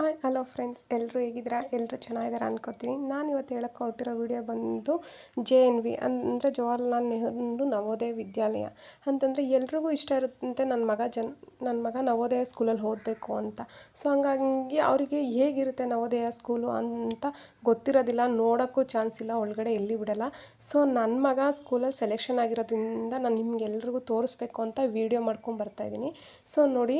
Hi, hello friends ಎಲ್ಲರೂ ಹೇಗಿದ್ದೀರಾ? ಎಲ್ಲರೂ ಚೆನ್ನಾಗಿದ್ದಾರೆ ಅನ್ಕೋತೀನಿ. ನಾನು ಇವತ್ತು ಹೇಳಕ್ಕೆ ಹೊರಟಿರೋ ವಿಡಿಯೋ ಬಂದು ಜೆ ಎನ್ ವಿ, ಅಂದರೆ ಜವಾಹರ್ಲಾಲ್ ನೆಹರು ನವೋದಯ ವಿದ್ಯಾಲಯ. ಅಂತಂದರೆ ಎಲ್ರಿಗೂ ಇಷ್ಟ ಇರುತ್ತಂತೆ ನನ್ನ ಮಗ ಜನ್ ನನ್ನ ಮಗ ನವೋದಯ ಸ್ಕೂಲಲ್ಲಿ ಓದಬೇಕು ಅಂತ. ಸೊ ಹಂಗಾಗಿ ಅವರಿಗೆ ಹೇಗಿರುತ್ತೆ ನವೋದಯ ಸ್ಕೂಲು ಅಂತ ಗೊತ್ತಿರೋದಿಲ್ಲ, ನೋಡೋಕ್ಕೂ ಚಾನ್ಸ್ ಇಲ್ಲ, ಒಳಗಡೆ ಎಲ್ಲಿ ಬಿಡಲ್ಲ. ಸೊ ನನ್ನ ಮಗ ಸ್ಕೂಲಲ್ಲಿ ಸೆಲೆಕ್ಷನ್ ಆಗಿರೋದ್ರಿಂದ ನಾನು ನಿಮಗೆಲ್ರಿಗೂ ತೋರಿಸ್ಬೇಕು ಅಂತ ವಿಡಿಯೋ ಮಾಡ್ಕೊಂಡು ಬರ್ತಾಯಿದ್ದೀನಿ ಸೊ ನೋಡಿ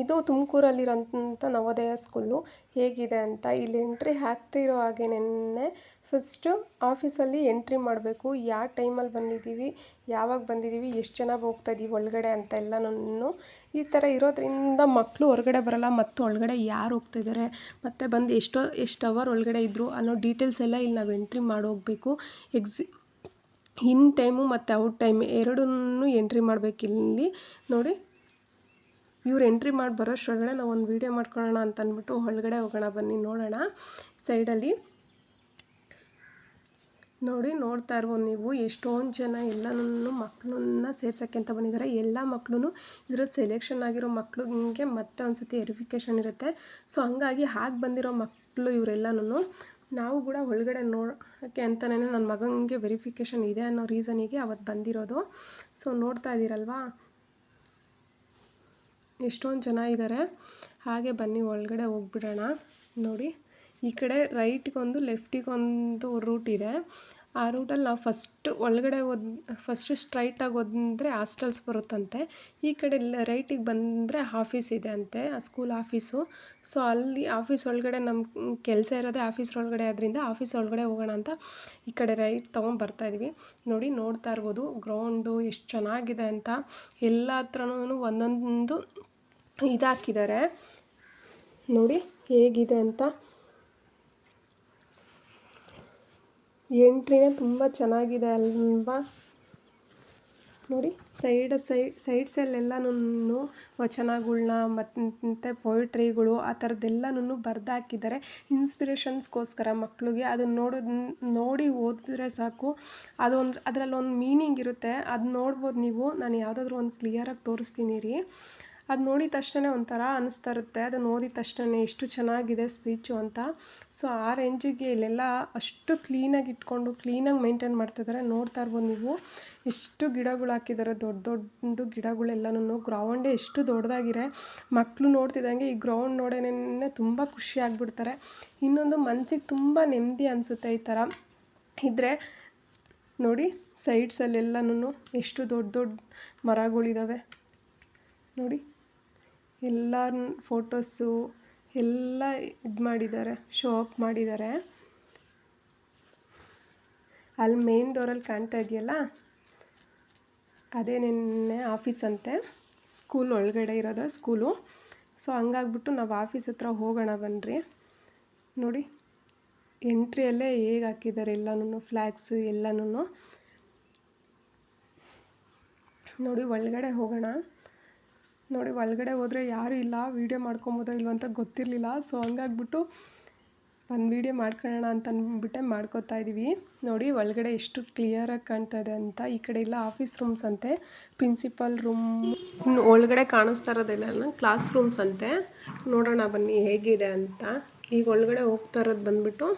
ಇದು ತುಮಕೂರಲ್ಲಿರೋಂಥ ನವೋದಯ ಸ್ಕೂಲು ಹೇಗಿದೆ ಅಂತ ಇಲ್ಲಿ ಎಂಟ್ರಿ ಹಾಕ್ತಿರೋ ನೆನ್ನೆ ಫಸ್ಟು ಆಫೀಸಲ್ಲಿ ಎಂಟ್ರಿ ಮಾಡಬೇಕು. ಯಾವ ಟೈಮಲ್ಲಿ ಬಂದಿದ್ದೀವಿ, ಯಾವಾಗ ಬಂದಿದ್ದೀವಿ, ಎಷ್ಟು ಜನ ಹೋಗ್ತಾಯಿದ್ದೀವಿ ಒಳಗಡೆ ಅಂತ ಎಲ್ಲನೂ ಈ ಥರ ಇರೋದ್ರಿಂದ ಮಕ್ಕಳು ಹೊರಗಡೆ ಬರೋಲ್ಲ, ಮತ್ತು ಒಳಗಡೆ ಯಾರು ಹೋಗ್ತಿದ್ದಾರೆ ಮತ್ತು ಬಂದು ಎಷ್ಟೋ, ಎಷ್ಟು ಅವರ್ ಒಳಗಡೆ ಇದ್ದರು ಅನ್ನೋ ಡೀಟೇಲ್ಸ್ ಎಲ್ಲ ಇಲ್ಲಿ ನಾವು ಎಂಟ್ರಿ ಮಾಡೋಗಬೇಕು ಎಕ್ಸಿ, ಇನ್ ಟೈಮು ಮತ್ತು ಔಟ್ ಟೈಮ್ ಎರಡನ್ನೂ ಎಂಟ್ರಿ ಮಾಡಬೇಕಿಲ್ಲಿ ನೋಡಿ. ಇವ್ರು ಎಂಟ್ರಿ ಮಾಡಿ ಬರೋಷ್ಟರೊಳಗಡೆ ನಾವು ಒಂದು ವೀಡಿಯೋ ಮಾಡ್ಕೊಳ್ಳೋಣ ಅಂತ ಅಂದ್ಬಿಟ್ಟು ಒಳಗಡೆ ಹೋಗೋಣ ಬನ್ನಿ, ನೋಡೋಣ. ಸೈಡಲ್ಲಿ ನೋಡಿ ನೋಡ್ತಾ ಇರ್ಬೋದು ನೀವು, ಎಷ್ಟೊಂದು ಜನ ಎಲ್ಲನೂ ಮಕ್ಕಳನ್ನ ಸೇರ್ಸೋಕ್ಕೆ ಅಂತ ಬಂದಿದ್ದಾರೆ. ಎಲ್ಲ ಮಕ್ಕಳು ಇದರ ಸೆಲೆಕ್ಷನ್ ಆಗಿರೋ ಮಕ್ಕಳಿಗೆ ಮತ್ತೆ ಒಂದು ಸತಿ ವೆರಿಫಿಕೇಷನ್ ಇರುತ್ತೆ. ಸೊ ಹಂಗಾಗಿ ಹಾಗೆ ಬಂದಿರೋ ಮಕ್ಕಳು ಇವರೆಲ್ಲನೂ ನಾವು ಕೂಡ ಒಳಗಡೆ ನೋಡೋಕ್ಕೆ ಅಂತಲೇ ನನ್ನ ಮಗನಿಗೆ ವೆರಿಫಿಕೇಷನ್ ಇದೆ ಅನ್ನೋ ರೀಸನಿಗೆ ಅವತ್ತು ಬಂದಿರೋದು. ಸೊ ನೋಡ್ತಾ ಇದ್ದೀರಲ್ವಾ ಎಷ್ಟೊಂದು ಜನ ಇದ್ದಾರೆ ಹಾಗೆ ಬನ್ನಿ, ಒಳಗಡೆ ಹೋಗ್ಬಿಡೋಣ. ನೋಡಿ, ಈ ಕಡೆ ರೈಟ್ಗೊಂದು, ಲೆಫ್ಟಿಗೊಂದು ರೂಟ್ ಇದೆ. ಆ ರೂಟಲ್ಲಿ ನಾವು ಫಸ್ಟ್ ಒಳಗಡೆ ಹೋದ್, ಫಸ್ಟ್ ಸ್ಟ್ರೈಟಾಗಿ ಹೋದ್ರೆ ಹಾಸ್ಟೆಲ್ಸ್ ಬರುತ್ತಂತೆ. ಈ ಕಡೆ ರೈಟಿಗೆ ಬಂದರೆ ಆಫೀಸ್ ಇದೆ ಅಂತೆ, ಆ ಸ್ಕೂಲ್ ಆಫೀಸು. ಸೊ, ಅಲ್ಲಿ ಆಫೀಸ್ ಒಳಗಡೆ ನಮ್ಮ ಕೆಲಸ ಇರೋದೇ ಆಫೀಸ್ ಒಳಗಡೆ ಆದ್ದರಿಂದ ಆಫೀಸ್ ಒಳಗಡೆ ಹೋಗೋಣ ಅಂತ ಈ ಕಡೆ ರೈಟ್ ತೊಗೊಂಡು ಬರ್ತಾಯಿದ್ವಿ ನೋಡಿ, ನೋಡ್ತಾ ಇರ್ಬೋದು, ಗ್ರೌಂಡು ಎಷ್ಟು ಚೆನ್ನಾಗಿದೆ ಅಂತ. ಎಲ್ಲ ಹತ್ರನೂ ಒಂದೊಂದು ಇದಾಕಿದ್ದಾರೆ. ನೋಡಿ ಹೇಗಿದೆ ಅಂತ. ಎಂಟ್ರಿನೇ ತುಂಬ ಚೆನ್ನಾಗಿದೆ ಅಲ್ವಾ? ನೋಡಿ ಸೈಡ್ ಸೈಡ್ ಸೈಡ್ಸಲ್ಲೆಲ್ಲನೂ ವಚನಗಳನ್ನ ಮತ್ತು ಪೊಯಿಟ್ರಿಗಳು ಆ ಥರದ್ದೆಲ್ಲನೂ ಬರೆದಾಕಿದ್ದಾರೆ. ಇನ್ಸ್ಪಿರೇಷನ್ಸ್ಗೋಸ್ಕರ ಮಕ್ಕಳಿಗೆ ಅದನ್ನ ನೋಡೋದು ನೋಡಿ ಓದಿದ್ರೆ ಸಾಕು. ಅದೊಂದು, ಅದರಲ್ಲೊಂದು ಮೀನಿಂಗ್ ಇರುತ್ತೆ. ಅದು ನೋಡ್ಬೋದು ನೀವು. ನಾನು ಯಾವುದಾದ್ರೂ ಒಂದು ಕ್ಲಿಯರಾಗಿ ತೋರಿಸ್ತೀನಿ ರೀ. ಅದು ನೋಡಿದ ತಕ್ಷಣ ಒಂಥರ ಅನ್ನಿಸ್ತಾ ಇರುತ್ತೆ ಅದನ್ನು ಓದಿದ ತಕ್ಷಣ ಎಷ್ಟು ಚೆನ್ನಾಗಿದೆ ಸ್ಪೀಚು ಅಂತ. ಸೊ ಆ ರೇಂಜಿಗೆ ಇಲ್ಲೆಲ್ಲ ಅಷ್ಟು ಕ್ಲೀನಾಗಿ ಇಟ್ಕೊಂಡು ಕ್ಲೀನಾಗಿ ಮೇಂಟೈನ್ ಮಾಡ್ತಿದ್ದಾರೆ ನೋಡ್ತಾ ಇರ್ಬೋದು ನೀವು. ಎಷ್ಟು ಗಿಡಗಳು ಹಾಕಿದ್ದಾರೆ ದೊಡ್ಡ ದೊಡ್ಡ ಗಿಡಗಳೆಲ್ಲನೂ ಗ್ರೌಂಡೇ ಎಷ್ಟು ದೊಡ್ಡದಾಗಿದೆ. ಮಕ್ಕಳು ನೋಡ್ತಿದ್ದಂಗೆ ಈ ಗ್ರೌಂಡ್ ನೋಡೇನೆ ತುಂಬ ಖುಷಿ ಆಗಿಬಿಡ್ತಾರೆ. ಇನ್ನೊಂದು ಮನಸ್ಸಿಗೆ ತುಂಬ ನೆಮ್ಮದಿ ಅನಿಸುತ್ತೆ ಈ ಥರ. ಇದ್ದರೆ ನೋಡಿ ಸೈಡ್ಸಲ್ಲೆಲ್ಲನೂ ಎಷ್ಟು ದೊಡ್ಡ ದೊಡ್ಡ ಮರಗಳಿದ್ದಾವೆ ನೋಡಿ. ಎಲ್ಲ ಫೋಟೋಸು ಎಲ್ಲ ಇದು ಮಾಡಿದ್ದಾರೆ ಶೋ ಅಪ್ ಮಾಡಿದ್ದಾರೆ ಅಲ್ಲಿ ಮೇನ್ ಡೋರಲ್ಲಿ ಕಾಣ್ತಾ ಇದೆಯಲ್ಲ? ಅದೇ ನಿನ್ನೆ ಆಫೀಸ್ ಅಂತೆ. ಸ್ಕೂಲ್ ಒಳಗಡೆ ಇರೋದು ಸ್ಕೂಲು ಸೊ ಹಂಗಾಗ್ಬಿಟ್ಟು ನಾವು ಆಫೀಸ್ ಹತ್ರ ಹೋಗೋಣ ಬನ್ನಿರಿ ನೋಡಿ ಎಂಟ್ರಿಯಲ್ಲೇ ಹೇಗೆ ಹಾಕಿದ್ದಾರೆ ಎಲ್ಲನೂ ಫ್ಲ್ಯಾಗ್ಸು ಎಲ್ಲನೂ ನೋಡಿ, ಒಳಗಡೆ ಹೋಗೋಣ. ನೋಡಿ, ಒಳಗಡೆ ಹೋದರೆ ಯಾರೂ ಇಲ್ಲ ವೀಡಿಯೋ ಮಾಡ್ಕೊಬೋದೋ ಇಲ್ವಂತ ಗೊತ್ತಿರಲಿಲ್ಲ. ಸೊ ಹಂಗಾಗ್ಬಿಟ್ಟು ಒಂದು ವೀಡಿಯೋ ಮಾಡ್ಕೊಳ್ಳೋಣ ಅಂತ ಅಂದ್ಬಿಟ್ಟೆ ಮಾಡ್ಕೋತಾ ಇದ್ದೀವಿ ನೋಡಿ, ಒಳಗಡೆ ಎಷ್ಟು ಕ್ಲಿಯರಾಗಿ ಕಾಣ್ತಾ ಇದೆ ಅಂತ. ಈ ಕಡೆ ಎಲ್ಲ ಆಫೀಸ್ ರೂಮ್ಸ್ ಅಂತೆ. ಪ್ರಿನ್ಸಿಪಲ್ ರೂಮ್ ಇನ್ನು ಒಳಗಡೆ ಕಾಣಿಸ್ತಾ ಇರೋದೆಲ್ಲ ಕ್ಲಾಸ್ ರೂಮ್ಸ್ ಅಂತೆ. ನೋಡೋಣ ಬನ್ನಿ ಹೇಗಿದೆ ಅಂತ. ಈಗ ಒಳಗಡೆ ಹೋಗ್ತಾ ಇರೋದು ಬಂದ್ಬಿಟ್ಟು,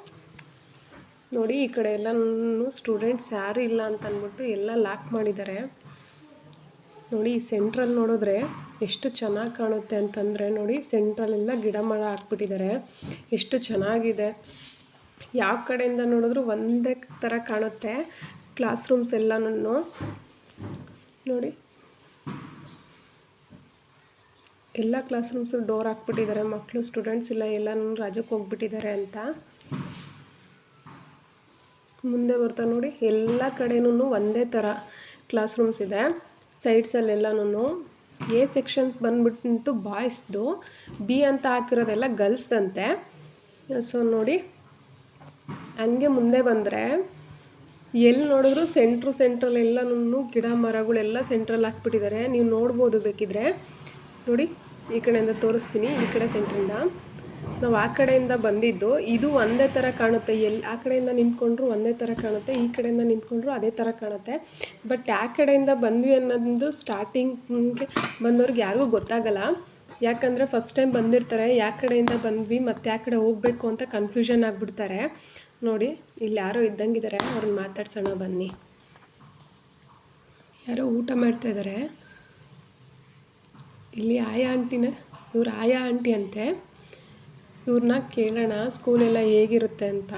ನೋಡಿ, ಈ ಕಡೆ ಎಲ್ಲನೂ ಸ್ಟೂಡೆಂಟ್ಸ್ ಯಾರು ಇಲ್ಲ ಅಂತ ಅಂದ್ಬಿಟ್ಟು ಎಲ್ಲ ಲಾಕ್ ಮಾಡಿದ್ದಾರೆ. ನೋಡಿ ಸೆಂಟ್ರಲ್ಲಿ ನೋಡಿದ್ರೆ ಎಷ್ಟು ಚೆನ್ನಾಗಿ ಕಾಣುತ್ತೆ ಅಂತಂದರೆ ನೋಡಿ ಸೆಂಟ್ರಲ್ಲೆಲ್ಲ ಗಿಡ ಮರ ಹಾಕ್ಬಿಟ್ಟಿದ್ದಾರೆ. ಎಷ್ಟು ಚೆನ್ನಾಗಿದೆ. ಯಾವ ಕಡೆಯಿಂದ ನೋಡಿದ್ರು ಒಂದೇ ಥರ ಕಾಣುತ್ತೆ. ಕ್ಲಾಸ್ ರೂಮ್ಸ್ ಎಲ್ಲನೂ ನೋಡಿ. ಎಲ್ಲ ಕ್ಲಾಸ್ ರೂಮ್ಸು ಡೋರ್ ಹಾಕ್ಬಿಟ್ಟಿದ್ದಾರೆ. ಮಕ್ಕಳು ಸ್ಟೂಡೆಂಟ್ಸ್ ಇಲ್ಲ ಎಲ್ಲನೂ ರಜಕ್ಕೆ ಹೋಗ್ಬಿಟ್ಟಿದ್ದಾರೆ ಅಂತ. ಮುಂದೆ ಬರ್ತಾ ನೋಡಿ. ಎಲ್ಲ ಕಡೆನೂ ಒಂದೇ ಥರ ಕ್ಲಾಸ್ ರೂಮ್ಸ್ ಇದೆ ಸೈಡ್ಸಲ್ಲೆಲ್ಲನೂ ಎ ಸೆಕ್ಷನ್ ಬಂದ್ಬಿಟ್ಟು ಬಾಯ್ಸ್ದು, ಬಿ ಅಂತ ಹಾಕಿರೋದೆಲ್ಲ ಗರ್ಲ್ಸ್ದಂತೆ ಸೊ ನೋಡಿ, ಹಂಗೆ ಮುಂದೆ ಬಂದರೆ ಎಲ್ಲಿ ನೋಡಿದ್ರು ಸೆಂಟ್ರು ಸೆಂಟ್ರಲ್ ಎಲ್ಲನೂ ಗಿಡ ಮರಗಳೆಲ್ಲ ಸೆಂಟ್ರಲ್ಲಿ ಹಾಕ್ಬಿಟ್ಟಿದ್ದಾರೆ. ನೀವು ನೋಡ್ಬೋದು ಬೇಕಿದ್ರೆ. ನೋಡಿ, ಈ ಕಡೆಯಿಂದ ತೋರಿಸ್ತೀನಿ, ಈ ಕಡೆ ಸೆಂಟ್ರಿಂದ. ನಾವು ಆ ಕಡೆಯಿಂದ ಬಂದಿದ್ದು, ಇದು ಒಂದೇ ಥರ ಕಾಣುತ್ತೆ. ಎಲ್ಲಿ ಆ ಕಡೆಯಿಂದ ನಿಂತ್ಕೊಂಡ್ರು ಒಂದೇ ಥರ ಕಾಣುತ್ತೆ, ಈ ಕಡೆಯಿಂದ ನಿಂತ್ಕೊಂಡ್ರು ಅದೇ ಥರ ಕಾಣುತ್ತೆ. ಬಟ್ ಆ ಕಡೆಯಿಂದ ಬಂದ್ವಿ ಅನ್ನೋದು ಸ್ಟಾರ್ಟಿಂಗ್ಗೆ ಬಂದವ್ರಿಗೆ ಯಾರಿಗೂ ಗೊತ್ತಾಗಲ್ಲ. ಯಾಕಂದರೆ ಫಸ್ಟ್ ಟೈಮ್ ಬಂದಿರ್ತಾರೆ ಯಾವ ಕಡೆಯಿಂದ ಬಂದ್ವಿ, ಮತ್ತು ಯಾವ ಕಡೆ ಹೋಗಬೇಕು ಅಂತ ಕನ್ಫ್ಯೂಷನ್ ಆಗಿಬಿಡ್ತಾರೆ. ನೋಡಿ, ಇಲ್ಲಿ ಯಾರೋ ಇದ್ದಂಗಿದ್ದಾರೆ ಅವ್ರನ್ನ ಮಾತಾಡ್ಸೋಣ ಬನ್ನಿ. ಯಾರೋ ಊಟ ಮಾಡ್ತಾ ಇದ್ದಾರೆ ಇಲ್ಲಿ ಆಯಾ ಆಂಟಿನ ಇವ್ರು ಆಯಾ ಆಂಟಿ ಅಂತೆ. ಇವ್ರನ್ನ ಕೇಳೋಣ, ಸ್ಕೂಲೆಲ್ಲ ಹೇಗಿರುತ್ತೆ ಅಂತ.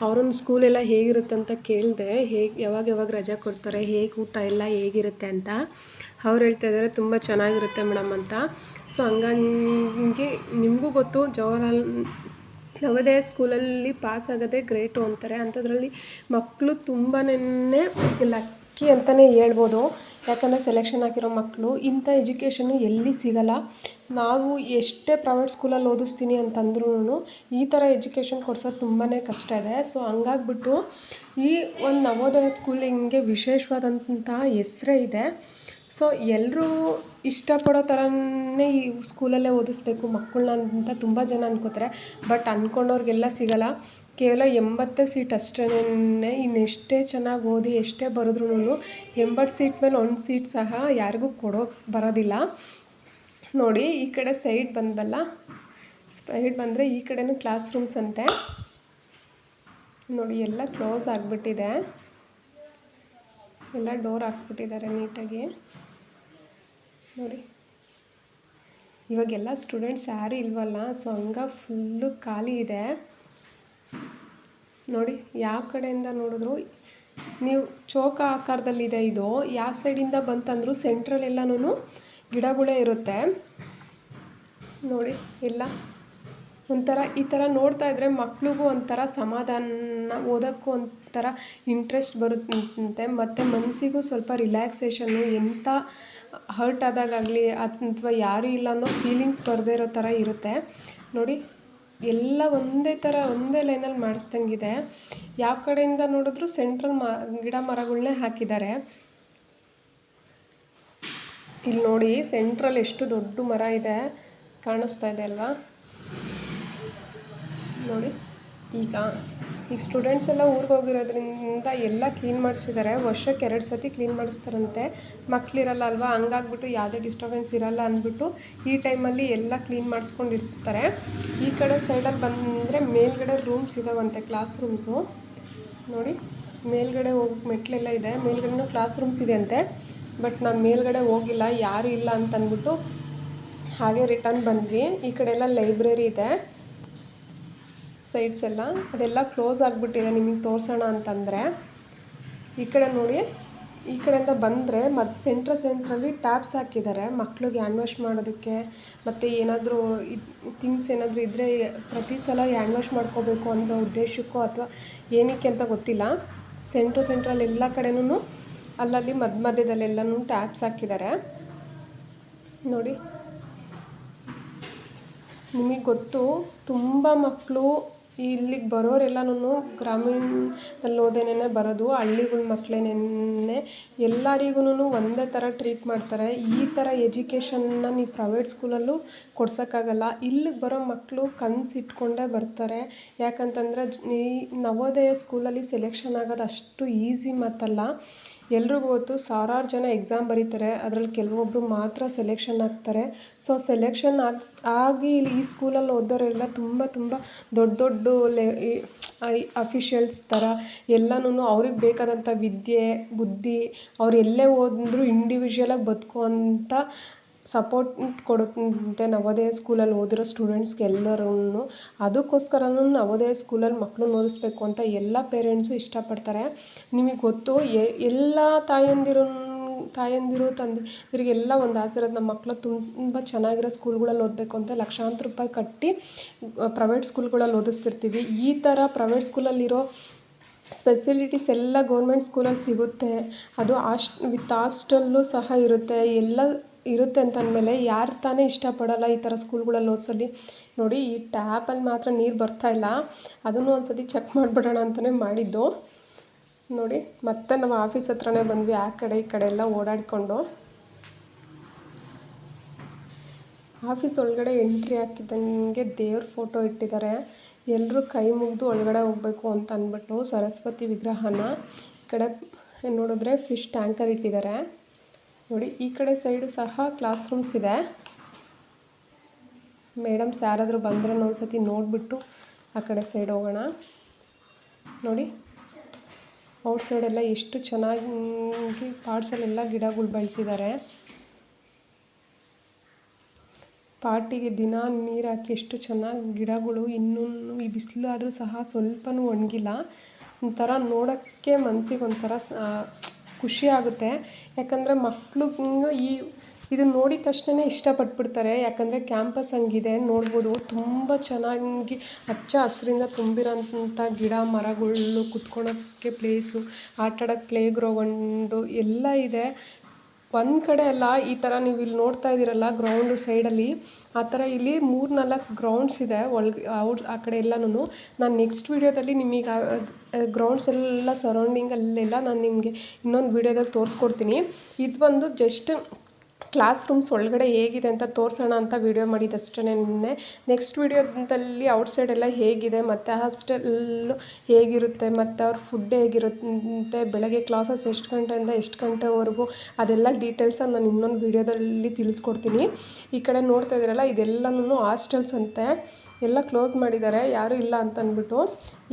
ಅವ್ರನ್ನ ಸ್ಕೂಲೆಲ್ಲ ಹೇಗಿರುತ್ತೆ ಅಂತ ಕೇಳಿದೆ, ಹೇಗೆ, ಯಾವಾಗ ಯಾವಾಗ ರಜೆ ಕೊಡ್ತಾರೆ, ಹೇಗೆ ಊಟ ಎಲ್ಲ ಹೇಗಿರುತ್ತೆ ಅಂತ. ಅವ್ರು ಹೇಳ್ತಾ ಇದ್ದಾರೆ, ತುಂಬ ಚೆನ್ನಾಗಿರುತ್ತೆ ಮೇಡಮ್ ಅಂತ. ಸೊ ಹಂಗಾಗಿ ನಿಮಗೂ ಗೊತ್ತು, ಜವಾಹರ್ಲಾಲ್ ನವೋದಯ ಸ್ಕೂಲಲ್ಲಿ ಪಾಸ್ ಆಗೋದೇ ಗ್ರೇಟು ಅಂತಾರೆ. ಅಂಥದ್ರಲ್ಲಿ ಮಕ್ಕಳು ತುಂಬಾ ಲಕ್ಕಿ ಅಂತಲೇ ಹೇಳ್ಬೋದು. ಯಾಕಂದರೆ ಸೆಲೆಕ್ಷನ್ ಆಗಿರೋ ಮಕ್ಕಳು ಇಂಥ ಎಜುಕೇಷನ್ನು ಎಲ್ಲಿ ಸಿಗಲ್ಲ. ನಾವು ಎಷ್ಟೇ ಪ್ರೈವೇಟ್ ಸ್ಕೂಲಲ್ಲಿ ಓದಿಸ್ತೀನಿ ಅಂತಂದ್ರೂ ಈ ಥರ ಎಜುಕೇಷನ್ ಕೊಡ್ಸೋದು ತುಂಬಾ ಕಷ್ಟ ಇದೆ. ಸೊ ಹಂಗಾಗ್ಬಿಟ್ಟು ಈ ಒಂದು ನವೋದಯ ಸ್ಕೂಲಿಂಗ್ಗೆ ವಿಶೇಷವಾದಂತಹ ಹೆಸ್ರೇ ಇದೆ. ಸೊ ಎಲ್ಲರೂ ಇಷ್ಟಪಡೋ ಥರನೇ ಈ ಸ್ಕೂಲಲ್ಲೇ ಓದಿಸ್ಬೇಕು ಮಕ್ಕಳನ್ನ ಅಂತ ತುಂಬ ಜನ ಅನ್ಕೋತಾರೆ. ಬಟ್ ಅಂದ್ಕೊಂಡವ್ರಿಗೆಲ್ಲ ಸಿಗಲ್ಲ. ಕೇವಲ ಎಂಬತ್ತೇ ಸೀಟ್ ಅಷ್ಟೇ ಇನ್ನೆಷ್ಟೇ ಚೆನ್ನಾಗಿ ಓದಿ ಎಷ್ಟೇ ಬರೆದ್ರೂ ಎಂಬತ್ತು ಸೀಟ್ ಮೇಲೆ ಒಂದು ಸೀಟ್ ಸಹ ಯಾರಿಗೂ ಕೊಡೋ ಬರೋದಿಲ್ಲ. ನೋಡಿ, ಈ ಕಡೆ ಸೈಡ್ ಬಂದಲ್ಲ? ಸೈಡ್ ಬಂದರೆ ಈ ಕಡೆನೂ ಕ್ಲಾಸ್ ರೂಮ್ಸ್ ಅಂತೆ. ನೋಡಿ, ಎಲ್ಲ ಕ್ಲೋಸ್ ಆಗಿಬಿಟ್ಟಿದೆ. ಎಲ್ಲ ಡೋರ್ ಹಾಕ್ಬಿಟ್ಟಿದ್ದಾರೆ ನೀಟಾಗಿ. ನೋಡಿ. ಇವಾಗೆಲ್ಲ ಸ್ಟೂಡೆಂಟ್ಸ್ ಯಾರೂ ಇಲ್ವಲ್ಲ ಸೊ ಹಂಗ ಫುಲ್ಲು ಖಾಲಿ ಇದೆ. ನೋಡಿ, ಯಾವ ಕಡೆಯಿಂದ ನೋಡಿದ್ರು, ನೀವು ಚೌಕ ಆಕಾರದಲ್ಲಿದೆ ಇದು, ಯಾವ ಸೈಡಿಂದ ಬಂತಂದರೂ ಸೆಂಟ್ರಲ್ ಎಲ್ಲನೂ ಗಿಡಗಳೇ ಇರುತ್ತೆ. ನೋಡಿ ಎಲ್ಲ ಒಂಥರ ಈ ಥರ ನೋಡ್ತಾ ಇದ್ದರೆ ಮಕ್ಳಿಗೂ ಒಂಥರ ಸಮಾಧಾನ, ಓದೋಕ್ಕೂ ಒಂಥರ ಇಂಟ್ರೆಸ್ಟ್ ಬರುತ್ತಂತೆ. ಮತ್ತು ಮನಸ್ಸಿಗೂ ಸ್ವಲ್ಪ ರಿಲ್ಯಾಕ್ಸೇಷನ್ನು ಎಂಥ ಹರ್ಟ್ ಆದಾಗಲಿ ಅಥವಾ ಯಾರೂ ಇಲ್ಲ ಅನ್ನೋ ಫೀಲಿಂಗ್ಸ್ ಬರದೇ ಇರೋ ಥರ ಇರುತ್ತೆ. ನೋಡಿ, ಎಲ್ಲ ಒಂದೇ ಥರ ಒಂದೇ ಲೈನಲ್ಲಿ ಮಾಡಿಸ್ದಂಗಿದೆ. ಯಾವ ಕಡೆಯಿಂದ ನೋಡಿದ್ರು ಸೆಂಟ್ರಲ್ ಮ, ಗಿಡ ಮರಗಳನ್ನೇ ಹಾಕಿದ್ದಾರೆ. ಇಲ್ಲಿ ನೋಡಿ ಸೆಂಟ್ರಲ್ ಎಷ್ಟು ದೊಡ್ಡ ಮರ ಇದೆ. ಕಾಣಿಸ್ತಾ ಇದೆ ಅಲ್ವಾ? ನೋಡಿ. ಈಗ ಈಗ ಸ್ಟೂಡೆಂಟ್ಸ್ ಎಲ್ಲ ಊರಿಗೆ ಹೋಗಿರೋದ್ರಿಂದ ಎಲ್ಲ ಕ್ಲೀನ್ ಮಾಡಿಸಿದ್ದಾರೆ ವರ್ಷಕ್ಕೆ ಎರಡು ಸತಿ ಕ್ಲೀನ್ ಮಾಡಿಸ್ತಾರಂತೆ. ಮಕ್ಕಳಿರಲ್ಲ ಅಲ್ವಾ? ಹಂಗಾಗ್ಬಿಟ್ಟು ಯಾವುದೇ ಡಿಸ್ಟರ್ಬೆನ್ಸ್ ಇರಲ್ಲ ಅಂದ್ಬಿಟ್ಟು ಈ ಟೈಮಲ್ಲಿ ಎಲ್ಲ ಕ್ಲೀನ್ ಮಾಡಿಸ್ಕೊಂಡಿರ್ತಾರೆ. ಈ ಕಡೆ ಸೈಡಲ್ಲಿ ಬಂದರೆ ಮೇಲ್ಗಡೆ ರೂಮ್ಸ್ ಇದಾವಂತೆ ಕ್ಲಾಸ್ ರೂಮ್ಸು ನೋಡಿ, ಮೇಲ್ಗಡೆ ಹೋಗಿ ಮೆಟ್ಲೆಲ್ಲ ಇದೆ. ಮೇಲ್ಗಡೆನೂ ಕ್ಲಾಸ್ ರೂಮ್ಸ್ ಇದೆ ಅಂತೆ. ಬಟ್ ನಾನು ಮೇಲ್ಗಡೆ ಹೋಗಿಲ್ಲ, ಯಾರೂ ಇಲ್ಲ ಅಂತಂದ್ಬಿಟ್ಟು ಹಾಗೆ ರಿಟರ್ನ್ ಬಂದ್ವಿ. ಈ ಕಡೆ ಎಲ್ಲ ಲೈಬ್ರರಿ ಇದೆ. ಸೈಡ್ಸ್ ಎಲ್ಲ, ಅದೆಲ್ಲ ಕ್ಲೋಸ್ ಆಗಿಬಿಟ್ಟಿದೆ, ನಿಮಗೆ ತೋರಿಸೋಣ ಅಂತಂದರೆ. ಈ ಕಡೆ ನೋಡಿ, ಈ ಕಡೆಯಿಂದ ಬಂದರೆ ಮತ್ತು ಸೆಂಟ್ರ ಸೆಂಟ್ರಲ್ಲಿ ಟ್ಯಾಪ್ಸ್ ಹಾಕಿದ್ದಾರೆ ಮಕ್ಳಿಗೆ ಹ್ಯಾಂಡ್ ವಾಶ್ ಮಾಡೋದಕ್ಕೆ. ಮತ್ತು ಏನಾದರೂ ಥಿಂಗ್ಸ್ ಏನಾದರೂ ಇದ್ದರೆ ಪ್ರತಿ ಸಲ ಹ್ಯಾಂಡ್ ವಾಶ್ ಮಾಡ್ಕೋಬೇಕು ಅನ್ನೋ ಉದ್ದೇಶಕ್ಕೋ ಅಥವಾ ಏನಕ್ಕೆ ಅಂತ ಗೊತ್ತಿಲ್ಲ. ಸೆಂಟ್ರು ಸೆಂಟ್ರಲ್ಲಿ ಎಲ್ಲ ಕಡೆನೂ ಅಲ್ಲಲ್ಲಿ ಮಧ್ಯ ಮಧ್ಯದಲ್ಲೆಲ್ಲನೂ ಟ್ಯಾಪ್ಸ್ ಹಾಕಿದ್ದಾರೆ ನೋಡಿ. ನಿಮಗೆ ಗೊತ್ತು, ತುಂಬ ಮಕ್ಕಳು ಇಲ್ಲಿಗೆ ಬರೋರೆಲ್ಲನೂ ಗ್ರಾಮೀಣದಲ್ಲಿ ಓದೇನೆ ಬರೋದು, ಹಳ್ಳಿಗಳ ಮಕ್ಕಳೇನೆ ಎಲ್ಲರಿಗೂನು ಒಂದೇ ಥರ ಟ್ರೀಟ್ ಮಾಡ್ತಾರೆ. ಈ ಥರ ಎಜುಕೇಷನ್ನ ನೀವು ಪ್ರೈವೇಟ್ ಸ್ಕೂಲಲ್ಲೂ ಕೊಡ್ಸೋಕ್ಕಾಗಲ್ಲ. ಇಲ್ಲಿಗೆ ಬರೋ ಮಕ್ಕಳು ಕನ್ಸು ಇಟ್ಕೊಂಡೇ ಬರ್ತಾರೆ. ಯಾಕಂತಂದರೆ ಈ ನವೋದಯ ಸ್ಕೂಲಲ್ಲಿ ಸೆಲೆಕ್ಷನ್ ಆಗೋದು ಅಷ್ಟು ಈಸಿ ಮಾತಲ್ಲ. ಎಲ್ರಿಗೂ ಗೊತ್ತು, ಸಾವಿರಾರು ಜನ ಎಕ್ಸಾಮ್ ಬರೀತಾರೆ, ಅದರಲ್ಲಿ ಕೆಲವೊಬ್ಬರು ಮಾತ್ರ ಸೆಲೆಕ್ಷನ್ ಆಗ್ತಾರೆ. ಸೊ ಸೆಲೆಕ್ಷನ್ ಆಗಿ ಆಗಿ ಇಲ್ಲಿ ಈ ಸ್ಕೂಲಲ್ಲಿ ಓದೋರೆಲ್ಲ ತುಂಬ ತುಂಬ ದೊಡ್ಡ ದೊಡ್ಡ ಲೆ ಅಫಿಷಿಯಲ್ಸ್ ಥರ ಎಲ್ಲನೂ ಅವ್ರಿಗೆ ಬೇಕಾದಂಥ ವಿದ್ಯೆ, ಬುದ್ಧಿ ಅವ್ರು ಎಲ್ಲೇ ಹೋದ್ರು ಇಂಡಿವಿಜುವಲಾಗಿ ಬದುಕುವಂಥ ಸಪೋರ್ಟ್ ಕೊಡುತ್ತೆ ನವೋದಯ ಸ್ಕೂಲಲ್ಲಿ ಓದಿರೋ ಸ್ಟೂಡೆಂಟ್ಸ್ಗೆ ಎಲ್ಲರೂ ಅದಕ್ಕೋಸ್ಕರನೂ ನವೋದಯ ಸ್ಕೂಲಲ್ಲಿ ಮಕ್ಳನ್ನ ಓದಿಸ್ಬೇಕು ಅಂತ ಎಲ್ಲ ಪೇರೆಂಟ್ಸು ಇಷ್ಟಪಡ್ತಾರೆ. ನಿಮಗೆ ಗೊತ್ತು ಎಲ್ಲ ತಾಯಂದಿರು ತಾಯಂದಿರು ತಂದೆಯರಿಗೆಲ್ಲ ಒಂದು ಆಸೆ ಇರೋದು ನಮ್ಮ ಮಕ್ಕಳು ತುಂಬ ಚೆನ್ನಾಗಿರೋ ಸ್ಕೂಲ್ಗಳಲ್ಲಿ ಓದಬೇಕು ಅಂತ ಲಕ್ಷಾಂತರ ರೂಪಾಯಿ ಕಟ್ಟಿ ಪ್ರೈವೇಟ್ ಸ್ಕೂಲ್ಗಳಲ್ಲಿ ಓದಿಸ್ತಿರ್ತೀವಿ. ಈ ಥರ ಪ್ರೈವೇಟ್ ಸ್ಕೂಲಲ್ಲಿರೋ ಫೆಸಿಲಿಟೀಸ್ ಎಲ್ಲ ಗೌರ್ಮೆಂಟ್ ಸ್ಕೂಲಲ್ಲಿ ಸಿಗುತ್ತೆ. ಅದು ಆಸ್ಟ್ ವಿತ್ ಹಾಸ್ಟೆಲ್ಲು ಸಹ ಇರುತ್ತೆ. ಎಲ್ಲ ಇರುತ್ತೆ ಅಂತ ಅಂದಮೇಲೆ ಯಾರು ತಾನೇ ಇಷ್ಟಪಡೋಲ್ಲ ಈ ಥರ ಸ್ಕೂಲ್ಗಳಲ್ಲಿ ಓದಿಸಲಿ ನೋಡಿ, ಈ ಟ್ಯಾಪಲ್ಲಿ ಮಾತ್ರ ನೀರು ಬರ್ತಾ ಇಲ್ಲ. ಅದನ್ನು ಒಂದು ಸತಿ ಚೆಕ್ ಮಾಡಿಬಿಡೋಣ ಅಂತಲೇ ಮಾಡಿದ್ದು. ನೋಡಿ, ಮತ್ತೆ ನಾವು ಆಫೀಸ್ ಹತ್ರನೇ ಬಂದ್ವಿ, ಆ ಕಡೆ ಈ ಕಡೆ ಎಲ್ಲ ಓಡಾಡಿಕೊಂಡು. ಆಫೀಸ್ ಒಳಗಡೆ ಎಂಟ್ರಿ ಆಗ್ತಿದ್ದಂಗೆ ದೇವ್ರ ಫೋಟೋ ಇಟ್ಟಿದ್ದಾರೆ. ಎಲ್ಲರೂ ಕೈ ಮುಗಿದು ಒಳಗಡೆ ಹೋಗಬೇಕು ಅಂತ ಅಂದ್ಬಿಟ್ಟು ಸರಸ್ವತಿ ವಿಗ್ರಹನ ಈ ಕಡೆ ನೋಡಿದ್ರೆ ಫಿಶ್ ಟ್ಯಾಂಕರ್ ಇಟ್ಟಿದ್ದಾರೆ. ನೋಡಿ, ಈ ಕಡೆ ಸೈಡು ಸಹ ಕ್ಲಾಸ್ ರೂಮ್ಸ್ ಇದೆ. ಮೇಡಮ್ಸ್ ಯಾರಾದರೂ ಬಂದರೆ ಒಂದ್ಸತಿ ನೋಡಿಬಿಟ್ಟು ಆ ಕಡೆ ಸೈಡ್ ಹೋಗೋಣ. ನೋಡಿ ಔಟ್ ಸೈಡೆಲ್ಲ ಎಷ್ಟು ಚೆನ್ನಾಗಿ ಪಾಟ್ಸಲ್ಲೆಲ್ಲ ಗಿಡಗಳು ಬೆಳೆಸಿದ್ದಾರೆ ಪಾಟಿಗೆ ದಿನ ನೀರು ಹಾಕಿ ಎಷ್ಟು ಚೆನ್ನಾಗಿ ಗಿಡಗಳು ಇನ್ನೂ ಈ ಬಿಸಿಲು ಆದರೂ ಸಹ ಸ್ವಲ್ಪನೂ ಒಣಗಿಲ್ಲ. ಒಂಥರ ನೋಡೋಕ್ಕೆ ಮನಸ್ಸಿಗೆ ಒಂಥರ ಖುಷಿ ಆಗುತ್ತೆ. ಯಾಕಂದರೆ ಮಕ್ಕಳು ಈ ಇದನ್ನು ನೋಡಿದ ತಕ್ಷಣನೇ ಇಷ್ಟಪಟ್ಬಿಡ್ತಾರೆ. ಯಾಕಂದರೆ ಕ್ಯಾಂಪಸ್ ಹಂಗಿದೆ, ನೋಡ್ಬೋದು ತುಂಬ ಚೆನ್ನಾಗಿ ಹಚ್ಚ ಹಸಿರಿಂದ ತುಂಬಿರೋಂಥ ಗಿಡ, ಮರಗಳು ಕುತ್ಕೊಳ್ಳೋಕ್ಕೆ ಪ್ಲೇಸು ಆಟಾಡೋಕ್ಕೆ ಪ್ಲೇ ಗ್ರೌಂಡು ಎಲ್ಲ ಇದೆ. ಒಂದು ಕಡೆ ಅಲ್ಲ ಈ ಥರ ನೀವು ಇಲ್ಲಿ ನೋಡ್ತಾ ಇದ್ದೀರಲ್ಲ ಗ್ರೌಂಡು ಸೈಡಲ್ಲಿ ಆ ಥರ ಇಲ್ಲಿ ಮೂರು ನಾಲ್ಕು ಗ್ರೌಂಡ್ಸ್ ಇದೆ ಒಳಗೆ ಔಟ್ ಆ ಕಡೆ ಎಲ್ಲನೂ ನಾನು ನೆಕ್ಸ್ಟ್ ವಿಡಿಯೋದಲ್ಲಿ ನಿಮಗೆ ಗ್ರೌಂಡ್ಸ್ ಎಲ್ಲ ಸರೌಂಡಿಂಗಲ್ಲೆಲ್ಲ ನಾನು ನಿಮಗೆ ಇನ್ನೊಂದು ವಿಡಿಯೋದಲ್ಲಿ ತೋರಿಸ್ಕೊಡ್ತೀನಿ. ಇದು ಬಂದು ಜಸ್ಟ್ ಕ್ಲಾಸ್ ರೂಮ್ಸ್ ಒಳಗಡೆ ಹೇಗಿದೆ ಅಂತ ತೋರಿಸೋಣ ಅಂತ ವೀಡಿಯೋ ಮಾಡಿದ್ದಷ್ಟೇ ನಿನ್ನೆ. ನೆಕ್ಸ್ಟ್ ವೀಡಿಯೋದಲ್ಲಿ ಔಟ್ಸೈಡ್ ಎಲ್ಲ ಹೇಗಿದೆ, ಮತ್ತು ಹಾಸ್ಟೆಲ್ಲು ಹೇಗಿರುತ್ತೆ, ಮತ್ತು ಅವ್ರ ಫುಡ್ ಹೇಗಿರುತ್ತೆ, ಬೆಳಗ್ಗೆ ಕ್ಲಾಸಸ್ ಎಷ್ಟು ಗಂಟೆಯಿಂದ ಎಷ್ಟು ಗಂಟೆವರೆಗೂ, ಅದೆಲ್ಲ ಡೀಟೇಲ್ಸನ್ನು ನಾನು ಇನ್ನೊಂದು ವೀಡಿಯೋದಲ್ಲಿ ತಿಳಿಸ್ಕೊಡ್ತೀನಿ. ಈ ಕಡೆ ನೋಡ್ತಾ ಇದ್ದೀರಲ್ಲ ಇದೆಲ್ಲನೂ ಹಾಸ್ಟೆಲ್ಸ್ ಅಂತೆ. ಎಲ್ಲ ಕ್ಲೋಸ್ ಮಾಡಿದ್ದಾರೆ, ಯಾರೂ ಇಲ್ಲ ಅಂತ ಅಂದ್ಬಿಟ್ಟು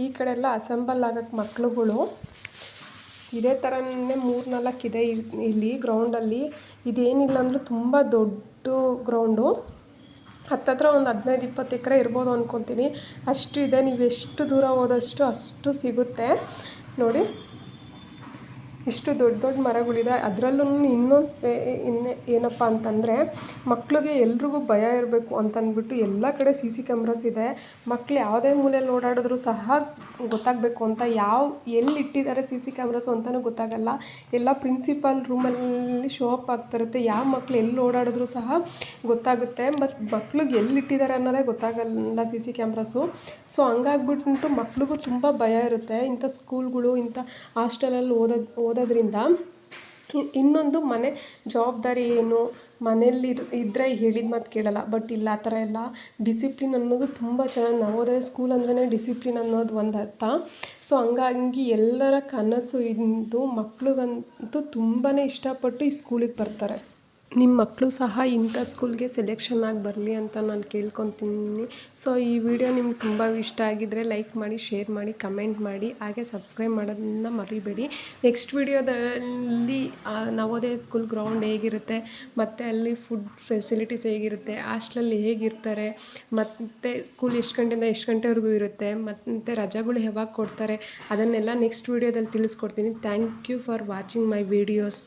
ಈ ಕಡೆ ಎಲ್ಲ ಅಸೆಂಬಲ್ ಆಗೋಕ್ಕೆ ಮಕ್ಳುಗಳು. ಇದೇ ಥರನೇ ಮೂರು ನಾಲ್ಕು ಇದೆ ಇಲ್ಲಿ ಗ್ರೌಂಡಲ್ಲಿ ಇದೇನಿಲ್ಲ ಅಂದರೂ ತುಂಬ ದೊಡ್ಡ ಗ್ರೌಂಡು ಹತ್ತತ್ರ ಒಂದು ಹದಿನೈದು ಇಪ್ಪತ್ತು ಎಕರೆ ಇರ್ಬೋದು ಅಂದ್ಕೊತೀನಿ ಅಷ್ಟು ಇದೆ ನೀವು ಎಷ್ಟು ದೂರ ಹೋದಷ್ಟು ಅಷ್ಟು ಸಿಗುತ್ತೆ. ನೋಡಿ. ಇಷ್ಟು ದೊಡ್ಡ ದೊಡ್ಡ ಮರಗಳಿದೆ. ಅದರಲ್ಲೂ ಇನ್ನೊಂದು ಸ್ಪೇ, ಇನ್ನೇ ಏನಪ್ಪ ಅಂತಂದರೆ, ಮಕ್ಳಿಗೆ ಎಲ್ರಿಗೂ ಭಯ ಇರಬೇಕು ಅಂತಂದ್ಬಿಟ್ಟು ಎಲ್ಲ ಕಡೆ ಸಿ ಸಿ ಕ್ಯಾಮ್ರಾಸ್ ಇದೆ. ಮಕ್ಳು ಯಾವುದೇ ಮೂಲೆಯಲ್ಲಿ ಓಡಾಡಿದ್ರು ಸಹ ಗೊತ್ತಾಗಬೇಕು ಅಂತ ಯಾವ ಎಲ್ಲಿ ಇಟ್ಟಿದ್ದಾರೆ ಸಿ ಸಿ ಕ್ಯಾಮ್ರಾಸು ಅಂತಲೂ ಗೊತ್ತಾಗಲ್ಲ. ಎಲ್ಲ ಪ್ರಿನ್ಸಿಪಲ್ ರೂಮಲ್ಲಿ ಶೋ ಅಪ್ ಆಗ್ತಿರುತ್ತೆ. ಯಾವ ಮಕ್ಳು ಎಲ್ಲಿ ಓಡಾಡಿದ್ರು ಸಹ ಗೊತ್ತಾಗುತ್ತೆ. ಬಟ್ ಮಕ್ಳಿಗೆ ಎಲ್ಲಿ ಇಟ್ಟಿದ್ದಾರೆ ಅನ್ನೋದೇ ಗೊತ್ತಾಗಲ್ಲ ಸಿ ಸಿ ಕ್ಯಾಮ್ರಾಸು. ಸೊ ಹಂಗಾಗ್ಬಿಟ್ಟು ಮಕ್ಳಿಗೂ ತುಂಬ ಭಯ ಇರುತ್ತೆ. ಇಂಥ ಸ್ಕೂಲ್ಗಳು, ಇಂಥ ಹಾಸ್ಟೆಲಲ್ಲಿ ಓದೋದು ಓದೋದ್ರಿಂದ ಇನ್ನೊಂದು ಮನೆ ಜವಾಬ್ದಾರಿ ಏನು? ಮನೆಯಲ್ಲಿ ಇದ್ದರೆ ಹೇಳಿದ ಮಾತು ಕೇಳಲ್ಲ. ಬಟ್ ಇಲ್ಲ, ಆ ಥರ ಎಲ್ಲ ಡಿಸಿಪ್ಲಿನ್ ಅನ್ನೋದು ತುಂಬ ಚೆನ್ನಾಗಿ ನವೋದಯ ಸ್ಕೂಲ್ ಅಂದ್ರೇ ಡಿಸಿಪ್ಲಿನ್ ಅನ್ನೋದು ಒಂದು ಅರ್ಥ. ಸೊ ಹಂಗಾಗಿ ಎಲ್ಲರ ಕನಸು ಇಂದು ಮಕ್ಳಿಗಂತೂ ತುಂಬಾ ಇಷ್ಟಪಟ್ಟು ಈ ಸ್ಕೂಲಿಗೆ ಬರ್ತಾರೆ. ನಿಮ್ಮ ಮಕ್ಕಳು ಸಹ ಇಂಥ ಸ್ಕೂಲ್ಗೆ ಸೆಲೆಕ್ಷನ್ ಆಗಿ ಬರಲಿ ಅಂತ ನಾನು ಕೇಳ್ಕೊತೀನಿ. ಸೊ ಈ ವಿಡಿಯೋ ನಿಮ್ಗೆ ತುಂಬ ಇಷ್ಟ ಆಗಿದ್ದರೆ ಲೈಕ್ ಮಾಡಿ ಶೇರ್ ಮಾಡಿ ಕಮೆಂಟ್ ಮಾಡಿ, ಹಾಗೆ ಸಬ್ಸ್ಕ್ರೈಬ್ ಮಾಡೋದನ್ನ ಮರಿಬೇಡಿ. ನೆಕ್ಸ್ಟ್ ವಿಡಿಯೋದಲ್ಲಿ ನವೋದಯ ಸ್ಕೂಲ್ ಗ್ರೌಂಡ್ ಹೇಗಿರುತ್ತೆ, ಮತ್ತು ಅಲ್ಲಿ ಫುಡ್ ಫೆಸಿಲಿಟೀಸ್ ಹೇಗಿರುತ್ತೆ ಹಾಸ್ಟ್ಲಲ್ಲಿ ಹೇಗಿರ್ತಾರೆ, ಮತ್ತು ಸ್ಕೂಲ್ ಎಷ್ಟು ಗಂಟೆಯಿಂದ ಎಷ್ಟು ಗಂಟೆವರೆಗೂ ಇರುತ್ತೆ, ಮತ್ತು ರಜೆಗಳು ಯಾವಾಗ ಕೊಡ್ತಾರೆ, ಅದನ್ನೆಲ್ಲ ನೆಕ್ಸ್ಟ್ ವಿಡಿಯೋದಲ್ಲಿ ತಿಳಿಸ್ಕೊಡ್ತೀನಿ. Thank you for watching my videos